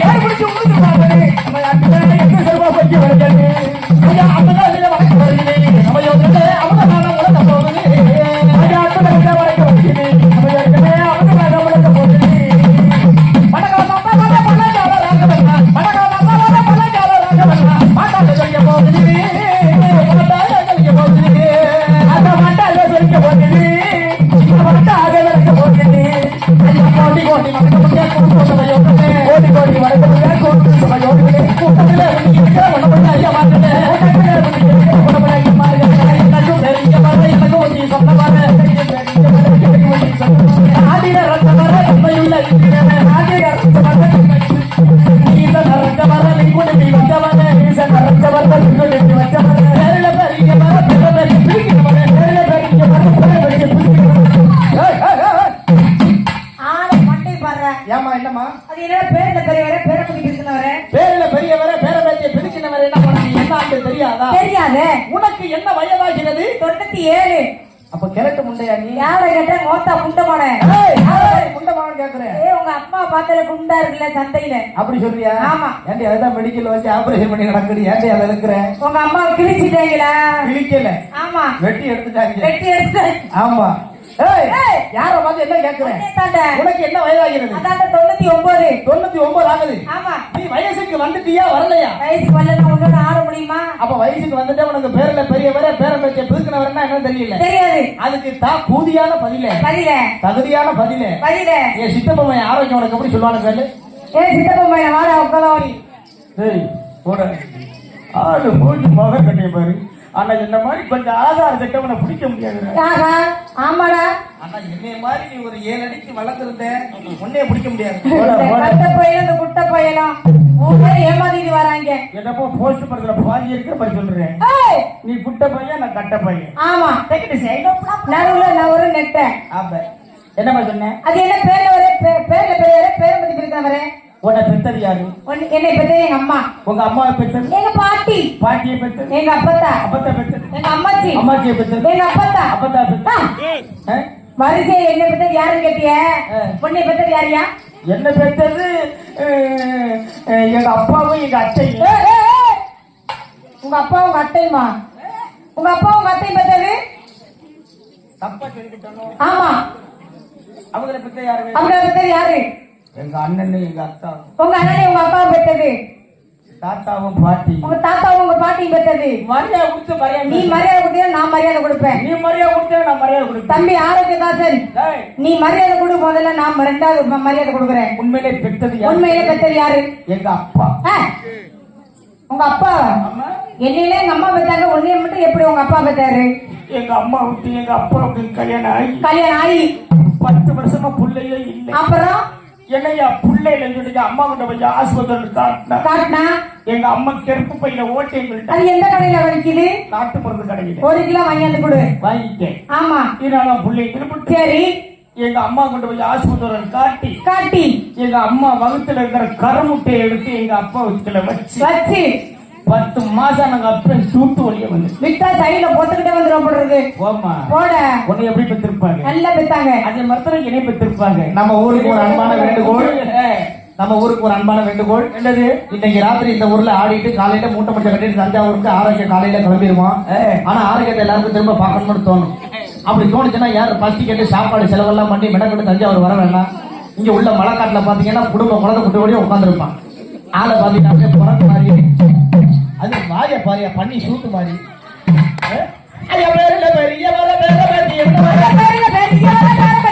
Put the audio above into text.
யார் பிடிச்சு உழுது ஏமா என்னம்மா? அது என்ன பேர்ல பெரியவரே பேரை குடி பேசுனவரே பேரில பெரியவர பேர பேத்திய பிரிக்கிறவர என்ன பண்ணி என்ன ஆண்டு தெரியாதா? தெரியாது. உனக்கு என்ன வயதாகிறது? தொண்ணூத்தி ஏழு. அப்ப கிழக்கு முண்டையா நீ? யாரை கேட்ட மோத்தா ஏய், முண்டமான்னு கேக்குறேன் ஏ உங்க அம்மா பார்த்தால குண்டா இருக்குல்ல சந்தையில? அப்படி சொல்றியா? ஆமா. ஏன்டி அதுதான் மெடிக்கல் வச்சு ஆபரேஷன் பண்ணி நடக்குது ஏன்டி அதை இருக்கிறேன் உங்க அம்மா கிழிச்சிட்டீங்களா? கிழிக்கல. ஆமா. வெட்டி எடுத்துட்டாங்க. வெட்டி எடுத்து ஆமா. யார பார்த்து என்ன கேக்குறேன். உனக்கு என்ன வயதாகிறது அதாண்ட தொண்ணூத்தி ஒன்பது தொண்ணூத்தி ஒன்பது ஆகுது. ஆமா. நீ வயசுக்கு வந்துட்டியா வரலையா? வயசுக்கு வரல உன்னோட ஆட முடியுமா? அப்ப வயசுக்கு வந்துட்டு உனக்கு பேர்ல பெரியவர பேர பேச்ச பிதுக்கினவரன்னா என்ன தெரியல. தெரியாது. அதுக்கு தா கூதியான பதில. பதில. தகுதியான பதில. பதில. என் சித்தப்பா என் ஆரோக்கியம் உனக்கு எப்படி சொல்லுவானு கேளு. ஏ சித்தப்பா வாடா உட்காரி ஏய் போட. ஆளு மூஞ்சி முக கட்டிய பாரு. ஆனா என்ன மாதிரி கொஞ்சம் ஆதார திட்டவனை பிடிக்க முடியாது ஆமாடா. ஆனா என்னைய மாதிரி நீ ஒரு ஏழு அடிக்கு வளர்ந்துருந்த உன்னைய பிடிக்க முடியாது. கட்ட பையனும் இந்த குட்ட ஏமாத்திட்டு வராங்க. என்னப்போ போஸ்ட் பண்ற பாதி இருக்கிற மாதிரி சொல்றேன். நீ குட்ட பையன் நான் கட்ட பையன். ஆமா. நடுவுல நான் ஒரு நெட்டேன் ஆமா என்னம்மா சொன்னேன் அது என்ன பேர்ல வரே? பேர்ல பெரியவரே பேரை பத்தி பிடிக்கிறவரே உன்னை பெத்தது யாரு? என்னை பெற்றது எங்க அம்மா. உங்க அம்மாவை பெத்தது எங்க பாட்டி. பாட்டியை பெத்தது எங்க அப்பத்தா. அப்பத்தா பெத்தது எங்க அம்மாச்சி. அம்மாச்சியை பெத்தது எங்க அப்பத்தா. அப்பத்தா பெத்தது ஆ? வரிசை என்ன பெற்றது யாருன்னு கேட்டிய. உன்னை பெற்றது யாரியா என்ன பெத்தது எங்க அப்பாவும் எங்க அத்தையும். உங்க அப்பா உங்க அத்தையுமா? உங்க அப்பா உங்க அத்தையும் தப்பா சொல்லிக்கிட்டானோ? ஆமா. அவங்கள பெத்த யாரு? அவங்க பெற்றது யாரு? எங்க அண்ணன் எங்க அக்கா உங்க அண்ணனை உங்க அப்பா பெற்றது. தாத்தாவும் பாட்டி உங்க தாத்தாவும் உங்க பாட்டியும் பெற்றது. மரியாதை கொடுத்து மரியாதை நீ மரியாதை கொடுத்தீங்க நான் மரியாதை கொடுப்பேன். நீ மரியாதை கொடுத்தா நான் மரியாதை கொடுப்பேன். தம்பி ஆரோக்கியதாசன் நீ மரியாதை கொடு முதல்ல நான் ரெண்டாவது மரியாதை கொடுக்குறேன். உண்மையிலே யாரு? உண்மையில பெற்றது யாரு? எங்க அப்பா? உங்க அப்பா. என்னையில எங்க அம்மா பெற்றாங்க உன்னைய மட்டும் எப்படி உங்க அப்பா பெற்றாரு? எங்க அம்மாவுக்கு எங்க அப்பாவுக்கு கல்யாணம் ஆகி கல்யாணம் ஆகி. பத்து வருஷமா புள்ளையே இல்லை. அப்புறம்? என்னையா புள்ளை இல்லைன்னு சொல்லி அம்மா கிட்ட போய் ஆஸ்பத்திரி காட்டினா? எங்க அம்மா கெருப்பு பையில ஓட்டி எங்கள்கிட்ட அது எந்த கடையில விற்கிது நாட்டு மருந்து கடையில. ஒரு கிலோ வாங்கியாந்து கொடு. வாங்கிட்டேன். ஆமா. இதனால புள்ளை திருப்பிட்டு சரி. எங்க அம்மா கொண்டு போய் ஆஸ்பத்திரி காட்டி. காட்டி. எங்க அம்மா வகுத்துல இருக்கிற கருமுட்டையை எடுத்து எங்க அப்பா வகுத்துல வச்சு. வச்சு. பத்து மாசம் நாங்க அப்ப சூட்டு வழிய வந்து. விட்டா சைடுல பொத்துக்கிட்டே வந்துடும் போடுறது. போமா போட. உன்னை எப்படி பெற்றிருப்பாங்க நல்லா பெத்தாங்க. அதே மரத்துல இணை பெற்றிருப்பாங்க நம்ம ஊருக்கு ஒரு அன்பான வேண்டுகோள். நம்ம ஊருக்கு ஒரு அன்பான வேண்டுகோள். என்னது? இன்னைக்கு ராத்திரி இந்த ஊர்ல ஆடிட்டு காலையில மூட்டை முடிச்ச கட்டிட்டு தஞ்சாவூருக்கு ஆரோக்கிய காலையில கிளம்பிடுவோம். ஆனா ஆரோக்கியத்தை எல்லாருக்கும் திரும்ப பார்க்கணும்னு தோணும். அப்படி தோணுச்சுன்னா யார் பஸ்ட் கேட்டு சாப்பாடு செலவெல்லாம் பண்ணி மெனக்கட்டு தஞ்சாவூர் வர வேண்டாம். இங்க உள்ள மலைக்காட்டுல பாத்தீங்கன்னா குடும்ப குழந்தை குட்டியோடய உட்காந்துருப்பான் ஆளை பாத்தீங்கன்னா பிறகு மாதிரி அது வாய பாரியா பண்ணி சூட்டு மாதிரி பெரிய பெரிய பெரிய பெரிய பெரிய பெரிய